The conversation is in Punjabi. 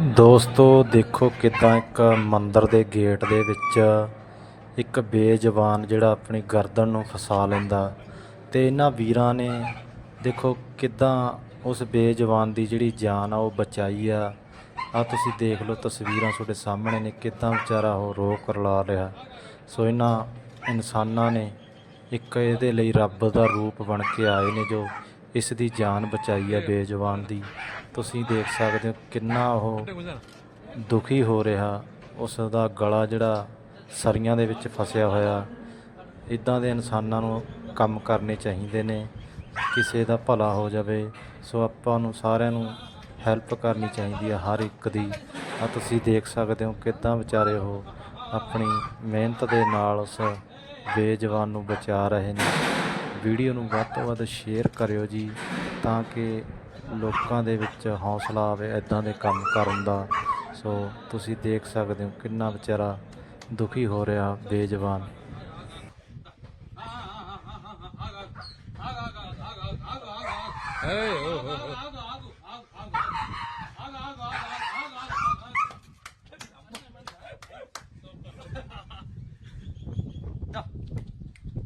ਦੋਸਤੋ, ਦੇਖੋ ਕਿਦਾਂ ਇੱਕ ਮੰਦਰ ਦੇ ਗੇਟ ਦੇ ਵਿੱਚ ਇੱਕ ਬੇਜ਼ਬਾਨ ਜਿਹੜਾ ਆਪਣੀ ਗਰਦਨ ਨੂੰ ਫਸਾ ਲੈਂਦਾ। ਤੇ ਇਹਨਾਂ ਵੀਰਾਂ ਨੇ ਦੇਖੋ ਕਿਦਾਂ ਉਸ ਬੇਜ਼ਬਾਨ ਦੀ ਜਿਹੜੀ ਜਾਨ ਆ ਉਹ ਬਚਾਈ ਆ। ਆ ਤੁਸੀਂ ਦੇਖ ਲਓ ਤਸਵੀਰਾਂ ਤੁਹਾਡੇ ਸਾਹਮਣੇ ਨੇ, ਕਿਦਾਂ ਵਿਚਾਰਾ ਉਹ ਰੋ ਕਰਲਾ ਰਿਹਾ। ਸੋ ਇਹਨਾਂ ਇਨਸਾਨਾਂ ਨੇ ਇੱਕ ਇਹਦੇ ਲਈ ਰੱਬ ਦਾ ਰੂਪ ਬਣ ਕੇ ਆਏ ਨੇ ਜੋ ਇਸ ਦੀ ਜਾਨ ਬਚਾਈ ਹੈ ਬੇਜ਼ਬਾਨ ਦੀ। ਤੁਸੀਂ ਦੇਖ ਸਕਦੇ ਹੋ ਕਿੰਨਾ ਉਹ ਦੁਖੀ ਹੋ ਰਿਹਾ। ਉਸ ਦਾ ਗਲਾ ਜਿਹੜਾ ਸਰੀਆਂ ਦੇ ਵਿੱਚ ਫਸਿਆ ਹੋਇਆ। ਇਦਾਂ ਦੇ ਇਨਸਾਨਾਂ ਨੂੰ ਕੰਮ ਕਰਨੇ ਚਾਹੀਦੇ ਨੇ। ਕਿਸੇ ਦਾ ਭਲਾ ਹੋ ਜਾਵੇ, ਸੋ ਆਪਾਂ ਨੂੰ ਸਾਰਿਆਂ ਨੂੰ ਹੈਲਪ ਕਰਨੀ ਚਾਹੀਦੀ ਹੈ ਹਰ ਇੱਕ ਦੀ। ਆ ਤੁਸੀਂ ਦੇਖ ਸਕਦੇ ਹੋ ਕਿਦਾਂ ਵਿਚਾਰੇ ਉਹ ਆਪਣੀ ਮਿਹਨਤ ਦੇ ਨਾਲ ਉਸ ਬੇਜਵਾਨ ਨੂੰ ਬਚਾ ਰਹੇ ਨੇ। ਵੀਡੀਓ ਨੂੰ ਵੱਧ ਤੋਂ ਵੱਧ ਸ਼ੇਅਰ ਕਰਿਓ ਜੀ, ਤਾਂ ਕਿ ਲੋਕਾਂ ਦੇ ਵਿੱਚ ਹੌਸਲਾ ਆਵੇ ਇਦਾਂ ਦੇ ਕੰਮ ਕਰਨ ਦਾ। ਸੋ ਤੁਸੀਂ ਦੇਖ ਸਕਦੇ ਹੋ ਕਿੰਨਾ ਵਿਚਾਰਾ ਦੁਖੀ ਹੋ ਰਿਹਾ, ਬੇਜਵਾਨ। oh, oh, oh,